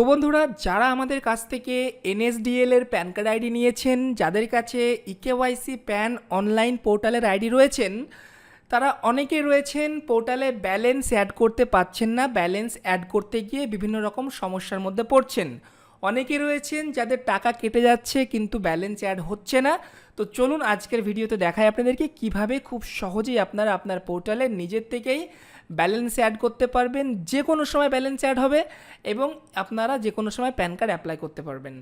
তো বন্ধুরা, যারা আমাদের কাছ থেকে এনএসডিএল এর প্যান কার্ড আইডি নিয়েছেন, যাদের কাছে ইকেওয়াইসি প্যান অনলাইন পোর্টালের আইডি রয়েছেন, তারা অনেকে রয়েছেন পোর্টালে ব্যালেন্স অ্যাড করতে পারছেন না। ব্যালেন্স অ্যাড করতে গিয়ে বিভিন্ন রকম সমস্যার মধ্যে পড়ছেন। অনেকে রয়েছেন যাদের টাকা কেটে যাচ্ছে, কিন্তু ব্যালেন্স অ্যাড হচ্ছে না। তো চলুন আজকের ভিডিওতে দেখাই আপনাদেরকে কীভাবে খুব সহজেই আপনারা আপনার পোর্টালে নিজের থেকেই ব্যালেন্স অ্যাড করতে পারবেন যে কোনো সময় ব্যালেন্স অ্যাড হবে এবং আপনারা যে কোনো সময় প্যান কার্ড অ্যাপ্লাই করতে পারবেন।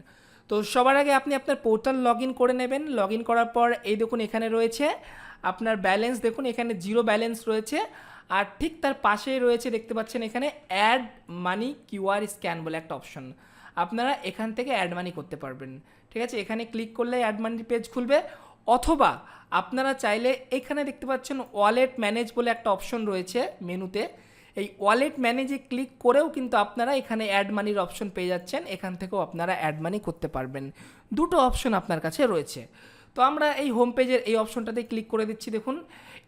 তো সবার আগে আপনি আপনার পোর্টাল লগ ইন করে নেবেন। লগ ইন করার পর এই দেখুন এখানে রয়েছে, আপনার ব্যালেন্স দেখুন এখানে জিরো ব্যালেন্স রয়েছে, আর ঠিক তার পাশেই রয়েছে দেখতে পাচ্ছেন এখানে অ্যাড মানি কিউআর স্ক্যান বলে একটা অপশন আপনারা এখান থেকে অ্যাড মানি করতে পারবেন। ঠিক আছে, এখানে ক্লিক করলে অ্যাড মানির পেজ খুলবে। অথবা আপনারা চাইলে এখানে দেখতে পাচ্ছেন ওয়ালেট ম্যানেজ বলে একটা অপশন রয়েছে মেনুতে। এই ওয়ালেট ম্যানেজে ক্লিক করেও কিন্তু আপনারা এখানে অ্যাড মানির অপশন পেয়ে যাচ্ছেন। এখান থেকেও আপনারা অ্যাড মানি করতে পারবেন। দুটো অপশন আপনার কাছে রয়েছে। তো আমরা এই হোম পেজের এই অপশনটাতে ক্লিক করে দিচ্ছি, দেখুন।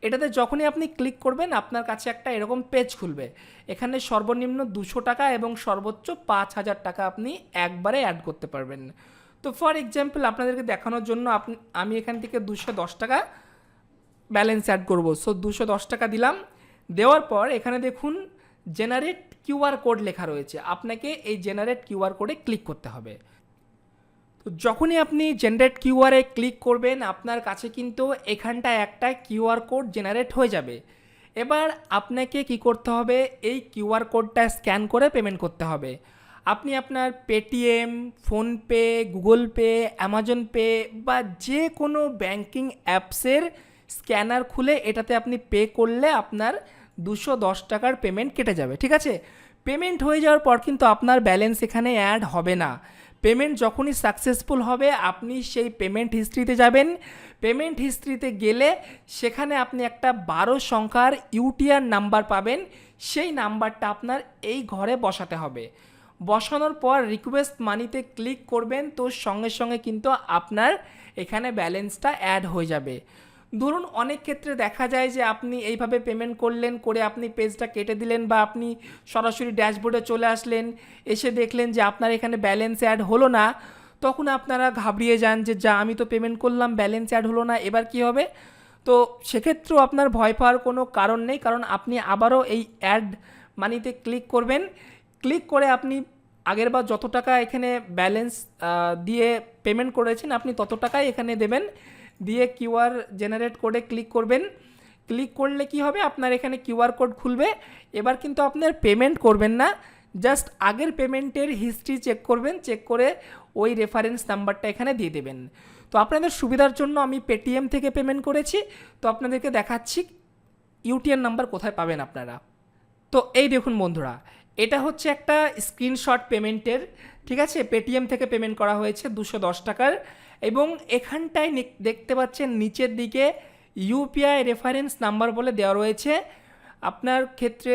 এটাতে যখনই আপনি ক্লিক করবেন, আপনার কাছে একটা এরকম পেজ খুলবে। এখানে সর্বনিম্ন দুশো টাকা এবং সর্বোচ্চ পাঁচ হাজার টাকা আপনি একবারে অ্যাড করতে পারবেন। তো ফর এক্সাম্পল আপনাদেরকে দেখানোর জন্য আমি এখান থেকে দুশো দশ টাকা ব্যালেন্স অ্যাড করব। সো দুশো দশ টাকা দিলাম। দেওয়ার পর এখানে দেখুন জেনারেট কিউআর কোড লেখা রয়েছে। আপনাকে এই জেনারেট কিউআর কোডে ক্লিক করতে হবে। তো যখনই আপনি জেনারেট কিউআরে ক্লিক করবেন, আপনার কাছে কিন্তু এখানটায় একটা কিউআর কোড জেনারেট হয়ে যাবে। এবার আপনাকে কি করতে হবে? এই কিউআর কোডটা স্ক্যান করে পেমেন্ট করতে হবে। আপনি আপনার Paytm PhonePe Google Pay Amazon Pay বা যে কোনো ব্যাংকিং অ্যাপসের স্ক্যানার খুলে এটাতে আপনি পে করলে আপনার দুশো দশ টাকার পেমেন্ট কেটে যাবে, ঠিক আছে? পেমেন্ট হয়ে যাওয়ার পর কিন্তু আপনার ব্যালেন্স এখানে অ্যাড হবে না। পেমেন্ট যখনই সাকসেসফুল হবে, আপনি সেই পেমেন্ট হিস্ট্রিতে যাবেন। পেমেন্ট হিস্ট্রিতে গেলে সেখানে আপনি একটা বারো সংখ্যার ইউটিআর নাম্বার পাবেন। সেই নাম্বারটা আপনার এই ঘরে বসাতে হবে। বসানোর পর রিকোয়েস্ট মানিতে ক্লিক করবেন, তো সঙ্গে সঙ্গে কিন্তু আপনার এখানে ব্যালেন্সটা অ্যাড হয়ে যাবে। ধরুন অনেক ক্ষেত্রে দেখা যায় যে আপনি এইভাবে পেমেন্ট করলেন, করে আপনি পেজটা কেটে দিলেন বা আপনি সরাসরি ড্যাশবোর্ডে চলে আসলেন, এসে দেখলেন যে আপনার এখানে ব্যালেন্স অ্যাড হলো না, তখন আপনারা ঘাবড়িয়ে যান যে, যা, আমি তো পেমেন্ট করলাম ব্যালেন্স অ্যাড হলো না, এবার কি হবে? তো সেক্ষেত্রেও আপনার ভয় পাওয়ার কোনো কারণ নেই, কারণ আপনি আবারও এই অ্যাড মানিতে ক্লিক করবেন ক্লিক করে আপনি আগের বার যত টাকা এখানে ব্যালেন্স দিয়ে পেমেন্ট করেছেন, আপনি তত টাকাই এখানে দেবেন। দিয়ে কিউআর জেনারেট করে ক্লিক করবেন। ক্লিক করলে কি হবে? আপনার এখানে কিউআর কোড খুলবে। এবার কিন্তু আপনার পেমেন্ট করবেন না। জাস্ট আগের পেমেন্টের হিস্ট্রি চেক করবেন। চেক করে ওই রেফারেন্স নাম্বারটা এখানে দিয়ে দেবেন। তো আপনাদের সুবিধার জন্য আমি পেটিএম থেকে পেমেন্ট করেছি। তো আপনাদেরকে দেখাচ্ছি। ইউটিএন নাম্বার কোথায় পাবেন আপনারা? তো এই দেখুন বন্ধুরা এটা হচ্ছে একটা স্ক্রিনশট পেমেন্টের, ঠিক আছে? পেটিএম থেকে পেমেন্ট করা হয়েছে দুশো দশ টাকার। এবং এখানটায় দেখতে পাচ্ছেন নিচের দিকে ইউপিআই রেফারেন্স নাম্বার বলে দেওয়া রয়েছে। আপনার ক্ষেত্রে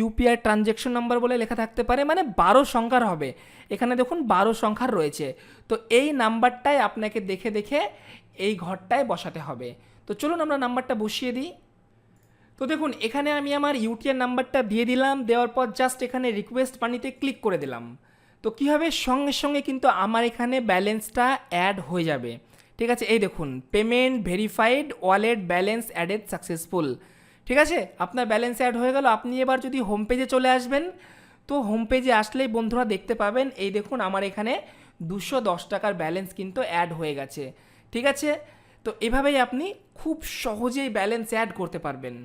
ইউপিআই ট্রানজ্যাকশন নাম্বার বলে লেখা থাকতে পারে মানে বারো সংখ্যার হবে। এখানে দেখুন বারো সংখ্যার রয়েছে। তো এই নাম্বারটাই আপনাকে দেখে দেখে এই ঘরটায় বসাতে হবে। তো চলুন আমরা নাম্বারটা বসিয়ে দিই। তো দেখুন, এখানে আমি আমার ইউটিআর নাম্বারটা দিয়ে দিলাম, দেওয়ার পর জাস্ট এখানে রিকোয়েস্ট পানিতে ক্লিক করে দিলাম। তো কী হবে সঙ্গে সঙ্গে কিন্তু আমার এখানে ব্যালেন্সটা অ্যাড হয়ে যাবে। ঠিক আছে? এই দেখুন payment verified wallet balance added successful ঠিক আছে? আপনার ব্যালেন্স অ্যাড হয়ে গেল। আপনি এবার যদি হোম পেজে চলে আসবেন, তো হোম পেজে আসলেই বন্ধুরা দেখতে পাবেন, এই দেখুন, আমার এখানে দুশো দশ টাকার ব্যালেন্স কিন্তু অ্যাড হয়ে গেছে। ঠিক আছে? তো এভাবেই আপনি খুব সহজেই ব্যালেন্স অ্যাড করতে পারবেন।